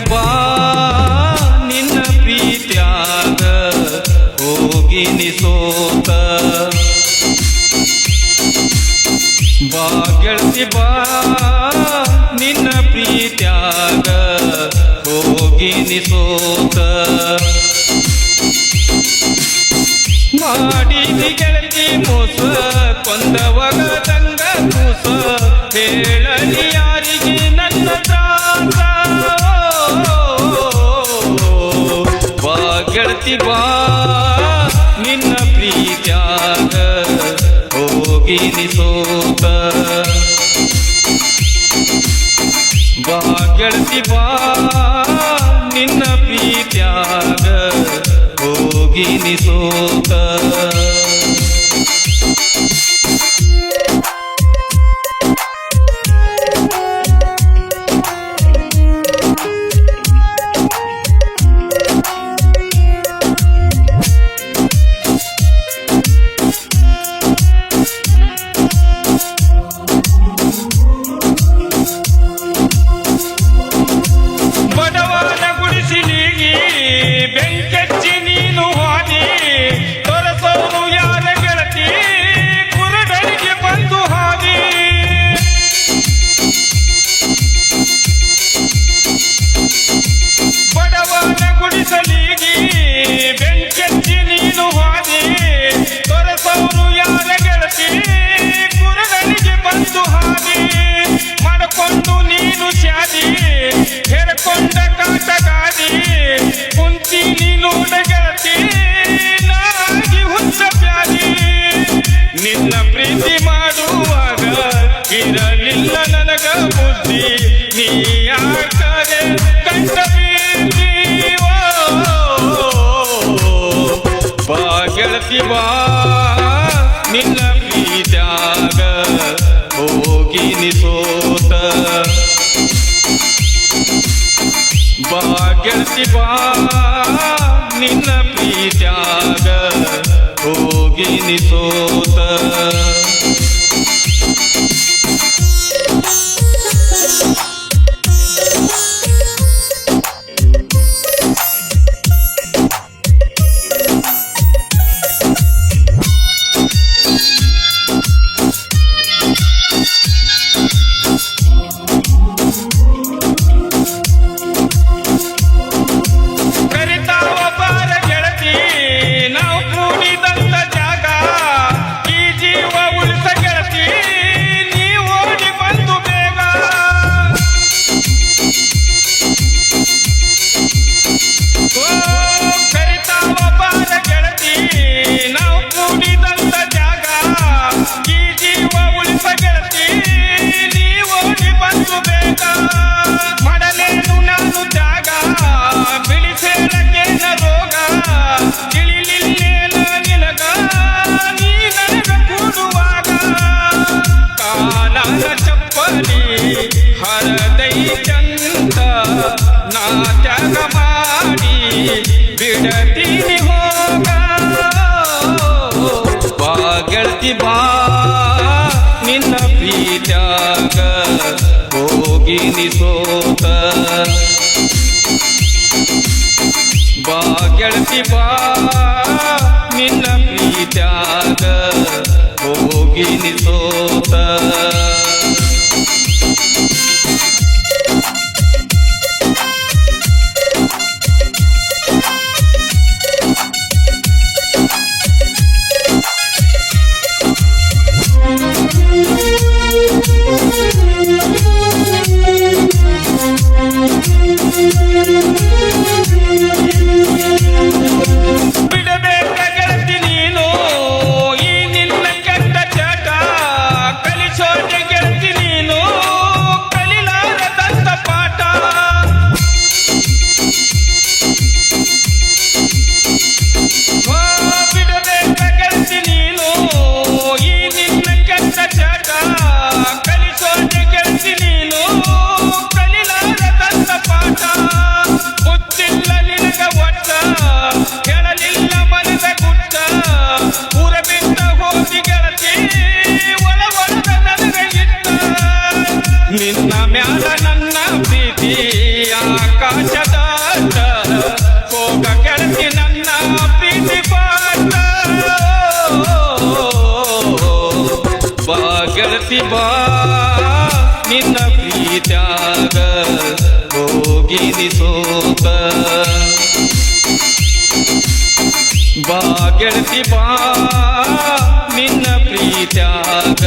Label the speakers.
Speaker 1: ಬಾ, ನಿನ್ನ ಪ್ರೀತ್ಯಾಗ ಹೋಗಿ ನಿಸೋತ. ಬಾ ಗೆಳತಿ ಬಾ, ನಿನ್ನ ಪ್ರೀತ್ಯಾಗ ಹೋಗಿ ನಿಸೋತ. ಮಾಡಿದಿ ಗೆಳತಿ ಮೋಸ, ಕೊಂದವಗ ತಂಗ ಮೋಸ ಹೇಳಲಿ ಬಾ ನಿನ್ನ ಪ್ರೀತ್ಯಾಗ ಹೋಗಿ ನಿಸೋತ. ಬಾ ಬಾ ನಿನ್ನ ಪ್ರೀತ್ಯಾಗ ಹೋಗಿ ನಿಸೋತ. ಬಾ ನಿನ್ನ ಪ್ರೀತ್ಯಾಗ ಹೋಗಿ ನಿಸೋತ ಬಾ ನಿನ್ನ ಪ್ರೀತ್ಯಾಗ ಹೋಗಿ ನಿಸೋತ ತ್ಯಾಗ ಮಾಡಿ ಬಿಡತೀನಿ ಹೋಗ. ಬಾ ಗೆಳತಿ ಬಾ, ನಿನ್ನ ಪ್ರೀತ್ಯಾಗ ಹೋಗಿ ನಿಸೋತ. ಬಾ ಗೆಳತಿ ಬಾ, ನಿನ್ನ ಪ್ರೀತ್ಯಾಗ ಹೋಗಿ ನಿಸೋತ. Thank you. ಪಾಠ ಬಾ ನಿನ್ನ ಪ್ರೀತ್ಯಾಗ ಹೋಗಿನಿ ಸೋತ ಬಾ ಬಾ ನಿನ್ನ ಪ್ರೀತ್ಯಾಗ